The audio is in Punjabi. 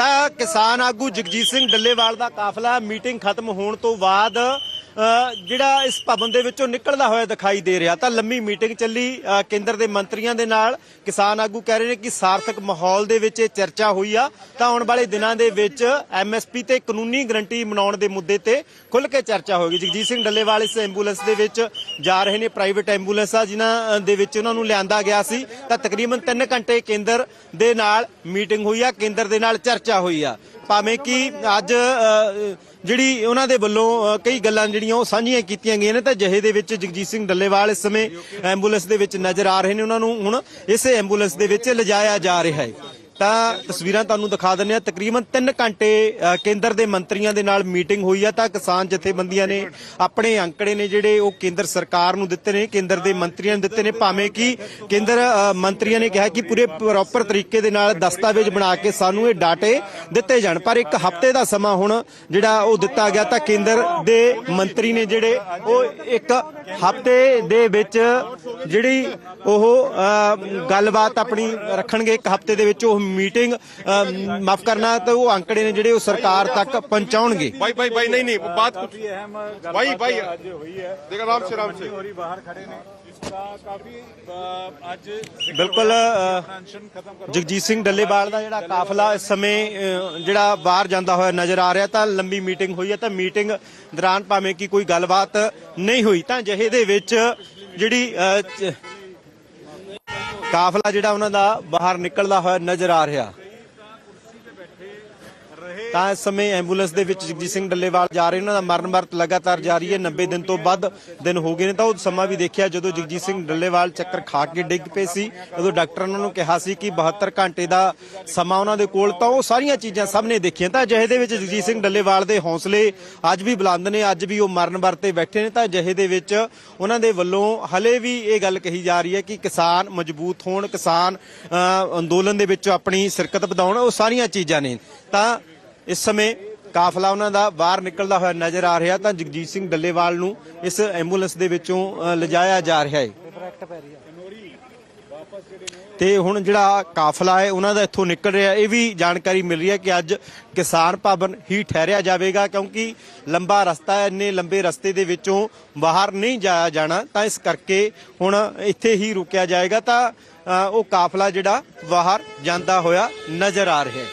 ਤਾਂ ਕਿਸਾਨ ਆਗੂ ਜਗਜੀਤ ਸਿੰਘ ਡੱਲੇਵਾਲ ਦਾ ਕਾਫਲਾ ਮੀਟਿੰਗ ਖਤਮ ਹੋਣ ਤੋਂ ਬਾਅਦ ਜਿਹੜਾ ਇਸ ਭਵਨ ਦੇ ਵਿੱਚੋਂ ਨਿਕਲਦਾ ਹੋਇਆ ਦਿਖਾਈ ਦੇ ਰਿਹਾ, ਤਾਂ ਲੰਮੀ ਮੀਟਿੰਗ ਚੱਲੀ। ਕੇਂਦਰ ਦੇ ਮੰਤਰੀਆਂ ਦੇ ਨਾਲ ਕਿਸਾਨ ਆਗੂ ਕਹਿ ਰਹੇ ਨੇ ਕਿ ਸਾਰਥਕ ਮਾਹੌਲ ਦੇ ਵਿੱਚ ਇਹ ਚਰਚਾ ਹੋਈ ਆ। ਤਾਂ ਆਉਣ ਵਾਲੇ ਦਿਨਾਂ ਦੇ ਵਿੱਚ ਐਮਐਸਪੀ ਤੇ ਕਾਨੂੰਨੀ ਗਰੰਟੀ ਮਨਾਉਣ ਦੇ ਮੁੱਦੇ ਤੇ ਖੁੱਲ ਕੇ ਚਰਚਾ ਹੋਏਗੀ। ਜਗਜੀਤ ਸਿੰਘ ਡੱਲੇਵਾਲ ਇਸ ਐਂਬੂਲੈਂਸ ਦੇ ਵਿੱਚ ਜਾ ਰਹੇ ਨੇ, ਪ੍ਰਾਈਵੇਟ ਐਂਬੂਲੈਂਸ ਆ, ਜਿਨ੍ਹਾਂ ਦੇ ਵਿੱਚ ਉਹਨਾਂ ਨੂੰ ਲਿਆਂਦਾ ਗਿਆ ਸੀ। ਤਾਂ ਤਕਰੀਬਨ 3 ਘੰਟੇ ਕੇਂਦਰ ਦੇ ਨਾਲ ਮੀਟਿੰਗ ਹੋਈ ਆ, ਕੇਂਦਰ ਦੇ ਨਾਲ ਚਰਚਾ ਹੋਈ ਆ। ਭਾਵੇਂ ਕਿ ਅੱਜ ਅ, ਜਿਹੜੀ ਉਹਨਾਂ ਦੇ ਵੱਲੋਂ ਕਈ ਗੱਲਾਂ ਜਿਹੜੀਆਂ ਉਹ ਸਾਂਝੀਆਂ ਕੀਤੀਆਂ ਗਈਆਂ ਨੇ ਤਾਂ ਜਹੇ ਦੇ ਵਿੱਚ ਜਗਜੀਤ ਸਿੰਘ ਡੱਲੇਵਾਲ ਇਸ ਸਮੇਂ ਐਂਬੂਲੈਂਸ ਦੇ ਵਿੱਚ ਨਜ਼ਰ ਆ ਰਹੇ ਨੇ। ਉਹਨਾਂ ਨੂੰ ਹੁਣ ਇਸੇ ਐਂਬੂਲੈਂਸ ਦੇ ਵਿੱਚ ਲਿਜਾਇਆ ਜਾ ਰਿਹਾ ਹੈ। ਤਾਂ ਤਸਵੀਰਾਂ ਤੁਹਾਨੂੰ ਦਿਖਾ ਦਿੰਦੇ ਆ ਤਕਰੀਬਨ 3 ਘੰਟੇ ਕੇਂਦਰ ਦੇ ਮੰਤਰੀਆਂ ਦੇ ਨਾਲ ਮੀਟਿੰਗ ਹੋਈ ਆ ਤਾਂ ਕਿਸਾਨ ਜਥੇਬੰਦੀਆਂ ਨੇ ਆਪਣੇ ਅੰਕੜੇ ਨੇ ਜਿਹੜੇ ਉਹ ਕੇਂਦਰ ਸਰਕਾਰ ਨੂੰ ਦਿੱਤੇ ਨੇ, ਕੇਂਦਰ ਦੇ ਮੰਤਰੀਆਂ ਨੂੰ ਦਿੱਤੇ ਨੇ। ਭਾਵੇਂ ਕਿ ਕੇਂਦਰ ਮੰਤਰੀਆਂ ਨੇ ਕਿਹਾ ਕਿ ਪੂਰੇ ਪ੍ਰੋਪਰ ਤਰੀਕੇ ਦੇ ਨਾਲ ਦਸਤਾਵੇਜ਼ ਬਣਾ ਕੇ ਸਾਨੂੰ ਇਹ ਡਾਟੇ ਦਿੱਤੇ ਜਾਣ। ਪਰ ਇੱਕ ਹਫ਼ਤੇ ਦਾ ਸਮਾਂ ਹੁਣ ਜਿਹੜਾ ਉਹ ਦਿੱਤਾ ਗਿਆ ਤਾਂ ਕੇਂਦਰ ਦੇ ਮੰਤਰੀ ਨੇ ਜਿਹੜੇ ਉਹ ਇੱਕ ਹਫ਼ਤੇ ਦੇ ਵਿੱਚ ਜਿਹੜੀ ਉਹ ਗੱਲਬਾਤ ਆਪਣੀ ਰੱਖਣਗੇ। ਇੱਕ ਹਫ਼ਤੇ ਦੇ ਵਿੱਚ ਉਹ ਮੀਟਿੰਗ ਮਾਫ ਕਰਨਾ ਤਾਂ ਉਹ ਅੰਕੜੇ ਨੇ ਜਿਹੜੇ ਉਹ ਸਰਕਾਰ ਤੱਕ ਪਹੁੰਚਾਉਣਗੇ। ਭਾਈ ਭਾਈ ਭਾਈ ਨਹੀਂ ਨਹੀਂ ਬਾਤ ਕਾਫੀ ਅਹਿਮ ਭਾਈ ਭਾਈ ਅੱਜ ਹੋਈ ਹੈ। ਦੇਖ ਆਰਾਮ ਸੇ ਸੇ। ਹੋਰੀ ਬਾਹਰ ਖੜੇ ਨੇ। ਕਾਫੀ ਅੱਜ ਬਿਲਕੁਲ ਜਗਜੀਤ ਸਿੰਘ ਡੱਲੇਵਾਲ ਦਾ ਜਿਹੜਾ ਕਾਫਲਾ ਇਸ ਸਮੇਂ ਜਿਹੜਾ ਬਾਹਰ ਜਾਂਦਾ ਹੋਇਆ ਨਜ਼ਰ ਆ ਰਿਹਾ ਤਾਂ ਲੰਬੀ ਮੀਟਿੰਗ ਹੋਈ ਹੈ ਤਾਂ ਮੀਟਿੰਗ ਦੌਰਾਨ ਭਾਵੇਂ ਕਿ ਕੋਈ ਗੱਲਬਾਤ ਨਹੀਂ ਹੋਈ ਤਾਂ ਜਿਹੇ ਦੇ ਵਿੱਚ ਜਿਹੜੀ ਕਾਫਲਾ ਜਿਹੜਾ ਉਹਨਾਂ ਦਾ ਬਾਹਰ ਨਿਕਲਦਾ ਹੋਇਆ ਨਜ਼ਰ ਆ ਰਿਹਾ। ਤਾਂ ਇਸ ਸਮੇਂ ਐਂਬੂਲੈਂਸ ਦੇ ਵਿੱਚ ਜਗਜੀਤ ਸਿੰਘ ਡੱਲੇਵਾਲ ਜਾ ਰਹੇ ਉਹਨਾਂ ਦਾ ਮਰਨ ਵਰਤ ਲਗਾਤਾਰ ਜਾਰੀ ਹੈ। 90 ਦਿਨ ਤੋਂ ਵੱਧ ਦਿਨ ਹੋ ਗਏ ਨੇ। ਤਾਂ ਉਹ ਸਮਾਂ ਵੀ ਦੇਖਿਆ, ਜਦੋਂ ਜਗਜੀਤ ਸਿੰਘ ਡੱਲੇਵਾਲ ਚੱਕਰ ਖਾ ਕੇ ਡਿੱਗ ਪਏ ਸੀ, ਉਦੋਂ ਡਾਕਟਰਾਂ ਨੇ ਉਹਨਾਂ ਨੂੰ ਕਿਹਾ ਸੀ ਕਿ 72 ਘੰਟੇ ਦਾ ਸਮਾਂ ਉਹਨਾਂ ਦੇ ਕੋਲ, ਤਾਂ ਉਹ ਸਾਰੀਆਂ ਚੀਜ਼ਾਂ ਸਭ ਨੇ ਦੇਖੀਆਂ। ਤਾਂ ਅਜਿਹੇ ਦੇ ਵਿੱਚ ਜਗਜੀਤ ਸਿੰਘ ਡੱਲੇਵਾਲ ਦੇ ਹੌਸਲੇ ਅੱਜ ਵੀ ਬੁਲੰਦ ਨੇ, ਅੱਜ ਵੀ ਉਹ ਮਰਨ ਵਰਤੇ ਬੈਠੇ ਨੇ। ਤਾਂ ਅਜਿਹੇ ਦੇ ਵਿੱਚ ਉਹਨਾਂ ਦੇ ਵੱਲੋਂ ਹਲੇ ਵੀ ਇਹ ਗੱਲ ਕਹੀ ਜਾ ਰਹੀ ਹੈ ਕਿ ਕਿਸਾਨ ਮਜ਼ਬੂਤ ਹੋਣ, ਕਿਸਾਨ ਅੰਦੋਲਨ ਦੇ ਵਿੱਚ ਆਪਣੀ ਸ਼ਿਰਕਤ ਵਧਾਉਣ, ਉਹ ਸਾਰੀਆਂ ਚੀਜ਼ਾਂ ਨੇ। ਤਾਂ ਇਸ ਸਮੇਂ ਕਾਫਲਾ ਉਹਨਾਂ ਦਾ ਬਾਹਰ ਨਿਕਲਦਾ ਹੋਇਆ ਨਜ਼ਰ ਆ ਰਿਹਾ ਤਾਂ ਜਗਜੀਤ ਸਿੰਘ ਡੱਲੇਵਾਲ ਨੂੰ ਇਸ ਐਂਬੂਲੈਂਸ ਦੇ ਵਿੱਚੋਂ ਲਿਜਾਇਆ ਜਾ ਰਿਹਾ ਹੈ। ਤੇ ਹੁਣ ਜਿਹੜਾ ਕਾਫਲਾ ਹੈ, ਉਹਨਾਂ ਦਾ ਇੱਥੋਂ ਨਿਕਲ ਰਿਹਾ। ਇਹ ਵੀ ਜਾਣਕਾਰੀ ਮਿਲ ਰਹੀ ਹੈ ਕਿ ਅੱਜ ਕਿਸਾਨ ਭਵਨ ਹੀ ਠਹਿਰਿਆ ਜਾਵੇਗਾ ਕਿਉਂਕਿ ਲੰਬਾ ਰਸਤਾ ਹੈ, ਇੰਨੇ ਲੰਬੇ ਰਸਤੇ ਦੇ ਵਿੱਚੋਂ ਬਾਹਰ ਨਹੀਂ ਜਾਇਆ ਜਾਣਾ। ਤਾਂ ਇਸ ਕਰਕੇ ਹੁਣ ਇੱਥੇ ਹੀ ਰੁਕਿਆ ਜਾਏਗਾ ਤਾਂ ਉਹ ਕਾਫਲਾ ਜਿਹੜਾ ਬਾਹਰ ਜਾਂਦਾ ਹੋਇਆ ਨਜ਼ਰ ਆ ਰਿਹਾ ਹੈ।